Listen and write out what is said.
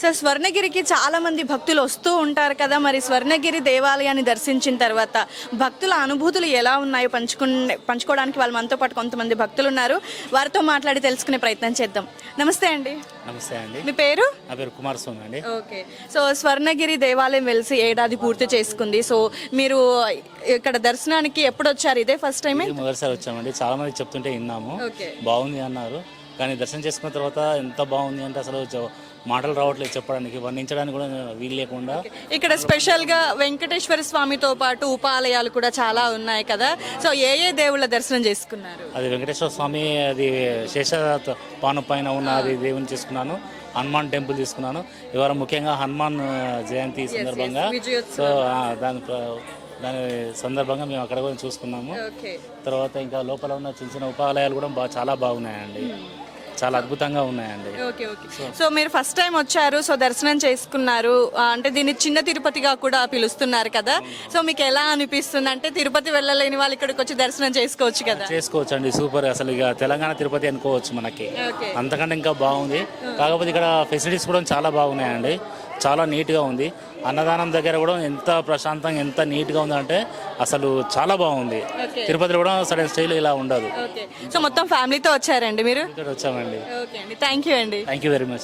Sir స్వర్ణగిరికి చాలా మంది భక్తులు వస్తూ ఉంటారు కదా మరి స్వర్ణగిరి దేవాలయాన్ని దర్శించిన తర్వాత భక్తుల అనుభూతులు ఎలా ఉన్నాయో పంచుకునే పంచుకోవడానికి వాళ్ళు మనతో పాటు కొంతమంది భక్తులు ఉన్నారు. వారితో మాట్లాడి తెలుసుకునే ప్రయత్నం చేద్దాం. నమస్తే అండి. నమస్తే అండి. మీ పేరు? నా పేరు కుమారస్వామి అండి. ఓకే. సో స్వర్ణగిరి దేవాలయం వెలిసి ఏడాది పూర్తి చేసుకుంది. సో మీరు ఇక్కడ దర్శనానికి ఎప్పుడు వచ్చారు ఇదే ఫస్ట్ ఇది మొదటిసారి వచ్చామండి. చాలా మంది చెప్తుంటే విన్నాము. బాగుంది అన్నారు. కానీ దర్శనం చేసుకున్న తర్వాత ఎంత బాగుంది అంటే అసలు మాటలు రావట్లేదు చెప్పడానికి వర్ణించడానికి కూడా వీలు లేకుండా. ఇక్కడ స్పెషల్గా వెంకటేశ్వర స్వామితో పాటు ఉపాలయాలు కూడా చాలా ఉన్నాయి కదా. సో ఏ ఏ దేవుళ్ళ దర్శనం చేసుకున్నారు? అది వెంకటేశ్వర స్వామి అది శేష పాను పైన ఉన్న అది దేవుని చేసుకున్నాను. హనుమాన్ టెంపుల్ తీసుకున్నాను. ఇవాళ ముఖ్యంగా హనుమాన్ జయంతి సందర్భంగా. సో దాని దాని సందర్భంగా మేము అక్కడ కూడా చూసుకున్నాము. తర్వాత ఇంకా లోపల ఉన్న చిన్న చిన్న ఉపాలయాలు కూడా బా చాలా బాగున్నాయండి. చాలా అద్భుతంగా ఉన్నాయండి. Okay okay. సో మీరు ఫస్ట్ టైం వచ్చారు సో దర్శనం చేసుకున్నారు ఆ, అంటే దీన్ని చిన్న తిరుపతిగా కూడా పిలుస్తున్నారు కదా. సో మీకు ఎలా అనిపిస్తుంది అంటే తిరుపతి వెళ్ళలేని వాళ్ళు ఇక్కడికి వచ్చి దర్శనం చేసుకోవచ్చు కదా? చేసుకోవచ్చు అండి సూపర్. అసలు ఇక తెలంగాణ తిరుపతి అనుకోవచ్చు మనకి. ఓకే. అంతకంటే ఇంకా బాగుంది. కాకపోతే ఇక్కడ ఫెసిలిటీస్ కూడా చాలా బాగున్నాయండి. చాలా నీట్గా ఉంది. అన్నదానం దగ్గర కూడా ఎంత ప్రశాంతంగా ఎంత నీట్గా ఉందంటే అసలు చాలా బాగుంది. తిరుపతిలో కూడా సడన్ స్టైల్ ఇలా ఉండదు. సో మొత్తం ఫ్యామిలీతో వచ్చారండి మీరు? ఇక్కడ వచ్చామండి. థ్యాంక్ యూ అండి. Thank you very much.